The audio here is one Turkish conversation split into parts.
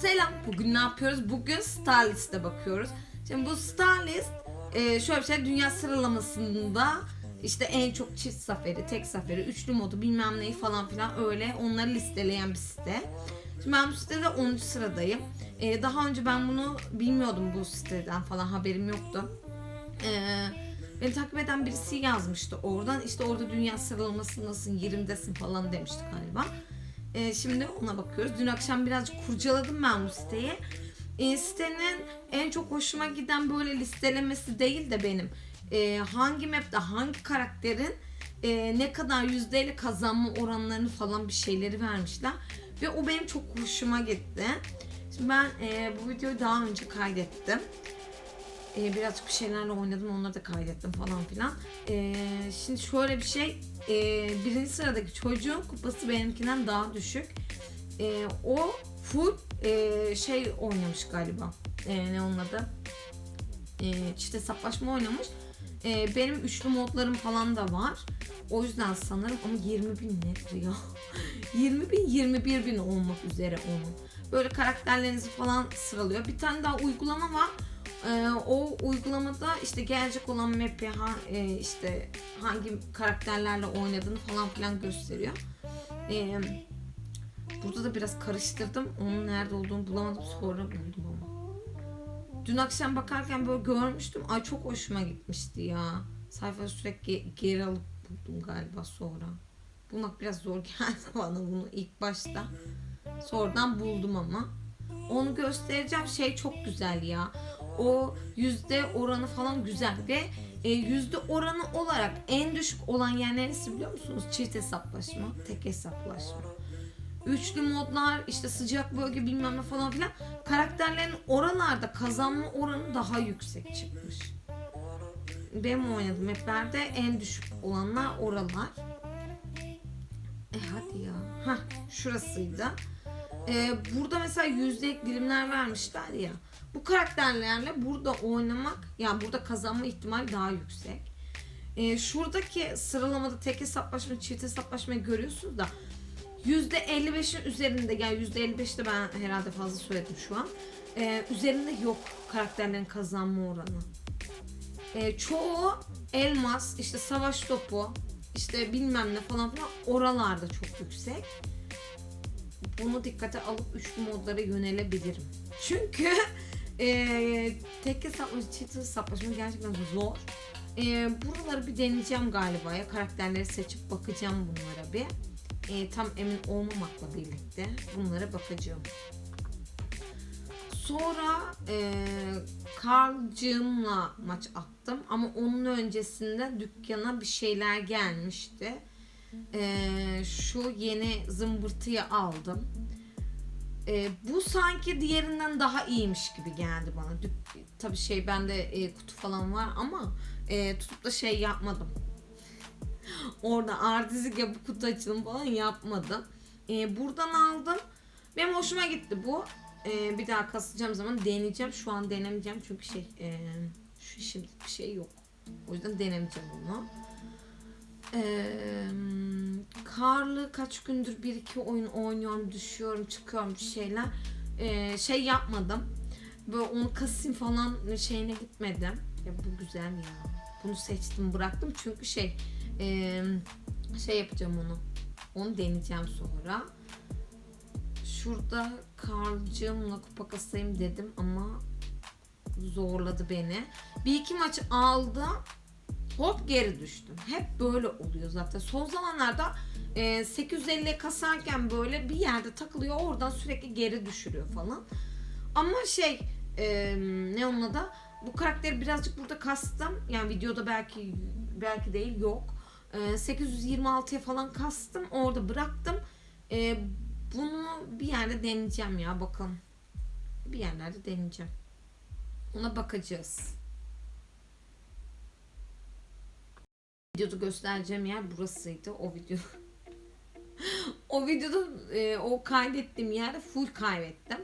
Selam. Bugün ne yapıyoruz? Bugün Starlist'e bakıyoruz. Şimdi bu Starlist e, şöyle bir şey dünya sıralamasında işte en çok çift zaferi, tek zaferi, üçlü modu bilmem neyi falan filan öyle onları listeleyen bir site. Şimdi ben bu sitede 10. sıradayım. E, daha önce ben bunu bilmiyordum bu siteden falan haberim yoktu. Ee, beni takip eden birisi yazmıştı oradan. İşte orada dünya sıralamasındasın, 20'desin falan demişti galiba. Ee, şimdi ona bakıyoruz. Dün akşam birazcık kurcaladım ben bu siteyi. Ee, sitenin en çok hoşuma giden böyle listelemesi değil de benim. Ee, hangi map'te hangi karakterin e, ne kadar yüzdeyle kazanma oranlarını falan bir şeyleri vermişler. Ve o benim çok hoşuma gitti. Şimdi ben e, bu videoyu daha önce kaydettim. E, birazcık bir şeylerle oynadım onları da kaydettim falan filan. E, şimdi şöyle bir şey e, birinci sıradaki çocuğun kupası benimkinden daha düşük. E, o full e, şey oynamış galiba. E, ne onun adı? E, çift hesaplaşma oynamış. E, benim üçlü modlarım falan da var. O yüzden sanırım ama 20 bin nedir ya? 20 bin 21 bin olmak üzere onun. Böyle karakterlerinizi falan sıralıyor. Bir tane daha uygulama var. Ee, o uygulamada işte gelecek olan map'i ha, e, işte hangi karakterlerle oynadığını falan filan gösteriyor. Ee, burada da biraz karıştırdım. Onun nerede olduğunu bulamadım. Sonra buldum ama. Dün akşam bakarken böyle görmüştüm. Ay çok hoşuma gitmişti ya. Sayfayı sürekli geri alıp buldum galiba sonra. Bulmak biraz zor geldi bana bunu ilk başta. Sonradan buldum ama. Onu göstereceğim şey çok güzel ya. O yüzde oranı falan güzel ve e, yüzde oranı olarak en düşük olan yer neresi biliyor musunuz? Çift hesaplaşma, tek hesaplaşma. Üçlü modlar, işte sıcak bölge bilmem ne falan filan. Karakterlerin oralarda kazanma oranı daha yüksek çıkmış. Benim oynadığım maplerde en düşük olanlar oralar. E hadi ya. Hah şurasıydı. Ee, burada mesela yüzdelik dilimler vermişler ya. Bu karakterlerle burada oynamak yani burada kazanma ihtimali daha yüksek. Ee, şuradaki sıralamada tek hesaplaşma, çift hesaplaşmayı görüyorsunuz da %55'in üzerinde yani %55'te ben herhalde fazla söyledim şu an. Ee, üzerinde yok karakterlerin kazanma oranı. Ee, çoğu elmas, işte savaş topu, işte bilmem ne falan filan oralarda çok yüksek bunu dikkate alıp üçlü modlara yönelebilirim. Çünkü e, tek hesaplaşma, çift hesaplaşma gerçekten zor. E, buraları bir deneyeceğim galiba ya. Karakterleri seçip bakacağım bunlara bir. E, tam emin olmamakla birlikte bunlara bakacağım. Sonra e, Carl'cığımla maç attım ama onun öncesinde dükkana bir şeyler gelmişti. Ee, şu yeni zımbırtıyı aldım. Ee, bu sanki diğerinden daha iyiymiş gibi geldi bana. Tabii şey bende e, kutu falan var ama e, tutup da şey yapmadım. Orada artistik yapıp kutu açılım falan yapmadım. Ee, buradan aldım. Benim hoşuma gitti bu. Ee, bir daha kasacağım zaman deneyeceğim. Şu an denemeyeceğim çünkü şey e, şu şimdi bir şey yok. O yüzden denemeyeceğim onu. Karlı kaç gündür bir iki oyun oynuyorum, düşüyorum, çıkıyorum bir şeyler. Ee, şey yapmadım. Böyle onu kasayım falan şeyine gitmedim. Ya bu güzel ya. Bunu seçtim bıraktım çünkü şey e, şey yapacağım onu. Onu deneyeceğim sonra. Şurada Karl'cığımla kupa kasayım dedim ama zorladı beni. Bir iki maç aldım hop geri düştüm. Hep böyle oluyor zaten. Son zamanlarda e, 850'ye kasarken böyle bir yerde takılıyor oradan sürekli geri düşürüyor falan. Ama şey e, ne onun adı? Bu karakteri birazcık burada kastım. Yani videoda belki belki değil yok. E, 826'ya falan kastım. Orada bıraktım. E, bunu bir yerde deneyeceğim ya bakalım. Bir yerlerde deneyeceğim. Ona bakacağız. Videoda göstereceğim yer burasıydı. O video. o videoda e, o kaydettiğim yerde full kaybettim.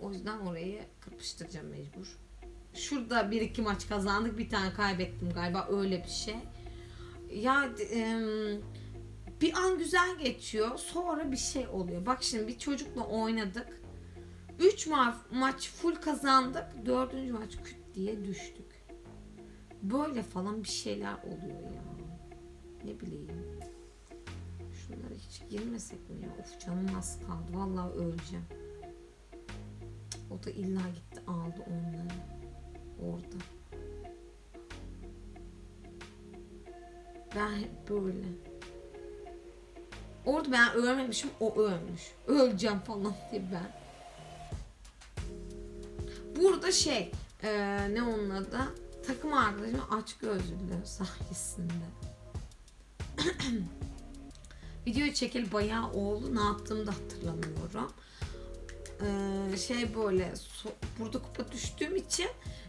O yüzden orayı kapıştıracağım mecbur. Şurada bir iki maç kazandık. Bir tane kaybettim galiba. Öyle bir şey. Ya e, bir an güzel geçiyor. Sonra bir şey oluyor. Bak şimdi bir çocukla oynadık. 3 ma- maç full kazandık. Dördüncü maç küt diye düştük. Böyle falan bir şeyler oluyor ya. Bileyim. Şunlara hiç girmesek mi ya? Of canım az kaldı. Vallahi öleceğim. O da illa gitti aldı onları. Orada. Ben hep böyle. Orada ben ölmemişim, o ölmüş. Öleceğim falan diye ben. Burada şey, eee, ne onun adı? Takım arkadaşım aç gözlülüğü sayesinde. Videoyu çekeli bayağı oldu. Ne yaptığımı da hatırlamıyorum. Eee, şey böyle so- burada kupa düştüğüm için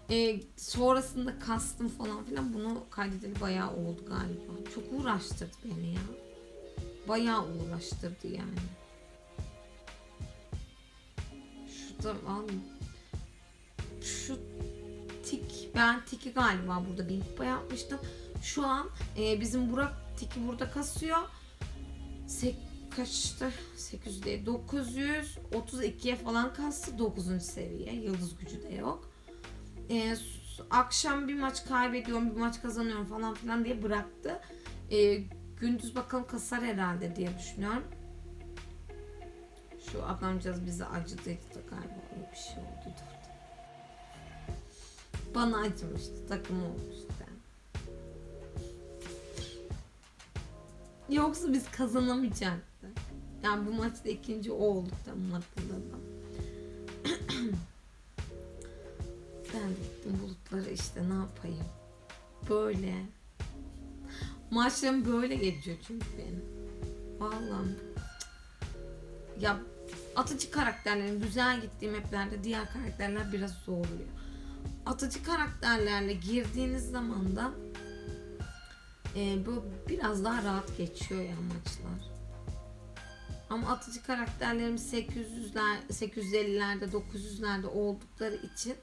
e, sonrasında kastım falan filan bunu kaydedeli bayağı oldu galiba. Çok uğraştırdı beni ya. Bayağı uğraştırdı yani. Şurada. Şu tik ben tiki galiba burada bir kupa yapmıştım. Şu an e, bizim Burak tiki burada kasıyor. Sek kaçtı? 800 değil. 932'ye falan kastı. 9. seviye. Yıldız gücü de yok. E, s- akşam bir maç kaybediyorum, bir maç kazanıyorum falan filan diye bıraktı. E, gündüz bakalım kasar herhalde diye düşünüyorum. Şu adamcağız bize acıdı da galiba bir şey oldu. Bana acımıştı, takım olmuştu. Yoksa biz kazanamayacaktık. Yani bu maçta ikinci o olduk tam hatırladım. ben gittim bulutları işte ne yapayım. Böyle. Maçlarım böyle geçiyor çünkü benim. Vallahi. Ya atıcı karakterlerin güzel gittiğim maplerde diğer karakterler biraz zorluyor. Atıcı karakterlerle girdiğiniz zaman da e, bu biraz daha rahat geçiyor ya maçlar. Ama atıcı karakterlerim 800'ler, 850'lerde, 900'lerde oldukları için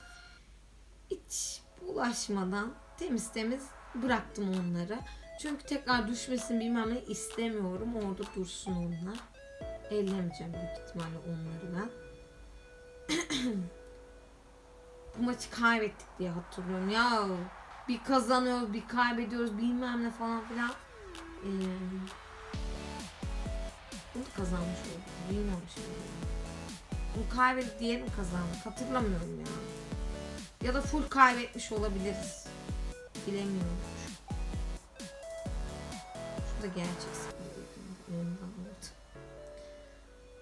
hiç bulaşmadan temiz temiz bıraktım onları. Çünkü tekrar düşmesin bilmem ne istemiyorum. Orada dursun onlar. Ellemeyeceğim büyük ihtimalle onları ben. Bu maçı kaybettik diye hatırlıyorum. Ya bir kazanıyoruz, bir kaybediyoruz bilmem ne falan filan. Ee, bunu kazanmış olduk. Bilmiyorum şimdi. Bunu kaybedip diğerini kazandık. Hatırlamıyorum ya. Ya da full kaybetmiş olabiliriz. Bilemiyorum. Şu da gerçek oldu.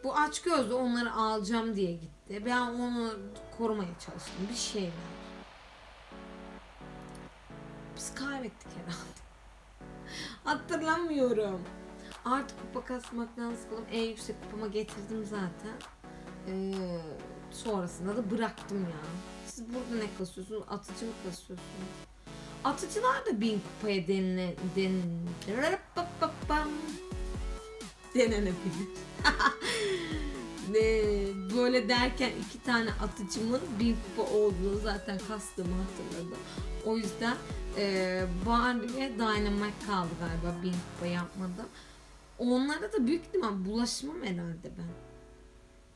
Bu aç gözlü onları alacağım diye gitti. Ben onu korumaya çalıştım. Bir şeyler. Hatırlamıyorum. Artık kupa kasmaktan sıkıldım. En yüksek kupama getirdim zaten. Ee, sonrasında da bıraktım ya. Siz burada ne kasıyorsunuz? Atıcı mı kasıyorsunuz? Atıcılar da bin kupaya denile, den, denenebilir. Ne, böyle derken iki tane atıcımın bin kupa olduğunu zaten kastımı hatırladım. O yüzden e, Barley ve Dynamite kaldı galiba bin kupa yapmadım. Onlara da büyük ihtimal bulaşmam herhalde ben.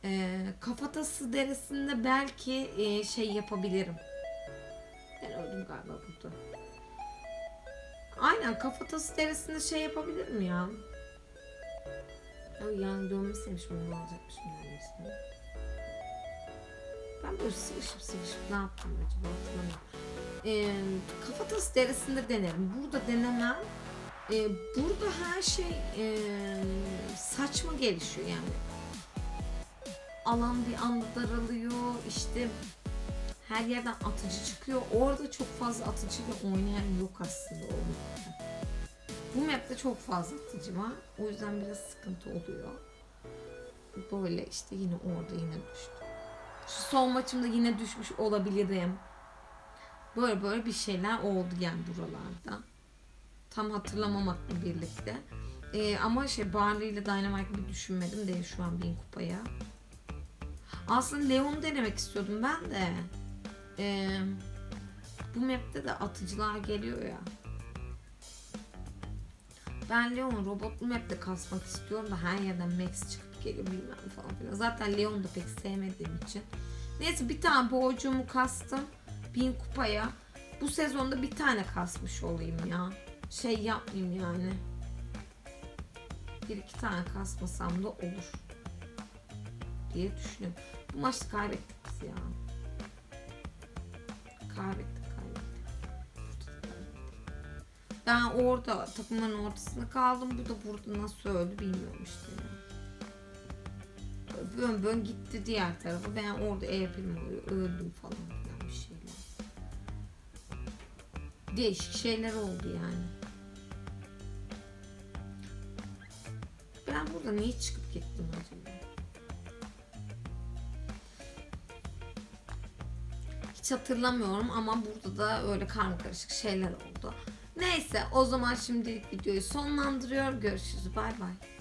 E, kafatası deresinde belki e, şey yapabilirim. Ben öldüm galiba burada. Aynen kafatası deresinde şey yapabilirim ya. Yani dönmeseymiş bunu alacakmışım neredeyse. Ben böyle sıvışıp sıvışıp ne yaptım acaba hatırlamıyorum. Ee, kafatası derisinde denerim. Burada denemem. Ee, burada her şey e, saçma gelişiyor yani. Alan bir anda daralıyor. İşte her yerden atıcı çıkıyor. Orada çok fazla atıcıyla oynayan yok aslında o. Bu map'te çok fazla atıcı. O yüzden biraz sıkıntı oluyor. Böyle işte yine orada yine düştüm. Şu son maçımda yine düşmüş olabilirim. Böyle böyle bir şeyler oldu yani buralarda. Tam hatırlamamakla birlikte. Ee, ama şey Barley ile Dynamite gibi düşünmedim değil şu an bin kupaya. Aslında Leon'u denemek istiyordum ben de. Ee, bu map'te de atıcılar geliyor ya. Ben Leon robotlu map'te kasmak istiyorum da her yerden max çıkıp geliyor bilmem falan filan. Zaten Leon'u da pek sevmediğim için. Neyse bir tane borcumu kastım. Bin kupaya. Bu sezonda bir tane kasmış olayım ya. Şey yapmayayım yani. Bir iki tane kasmasam da olur. Diye düşünüyorum. Bu maçta kaybettik biz ya. Ben orada takımların ortasında kaldım. Bu da burada nasıl öldü bilmiyorum işte. Bön bön gitti diğer tarafa. Ben orada evrim öldüm falan filan bir şeyler. Değişik şeyler oldu yani. Ben burada niye çıkıp gittim acaba? Hiç hatırlamıyorum ama burada da öyle karma karışık şeyler oldu. Neyse o zaman şimdilik videoyu sonlandırıyorum. Görüşürüz. Bay bay.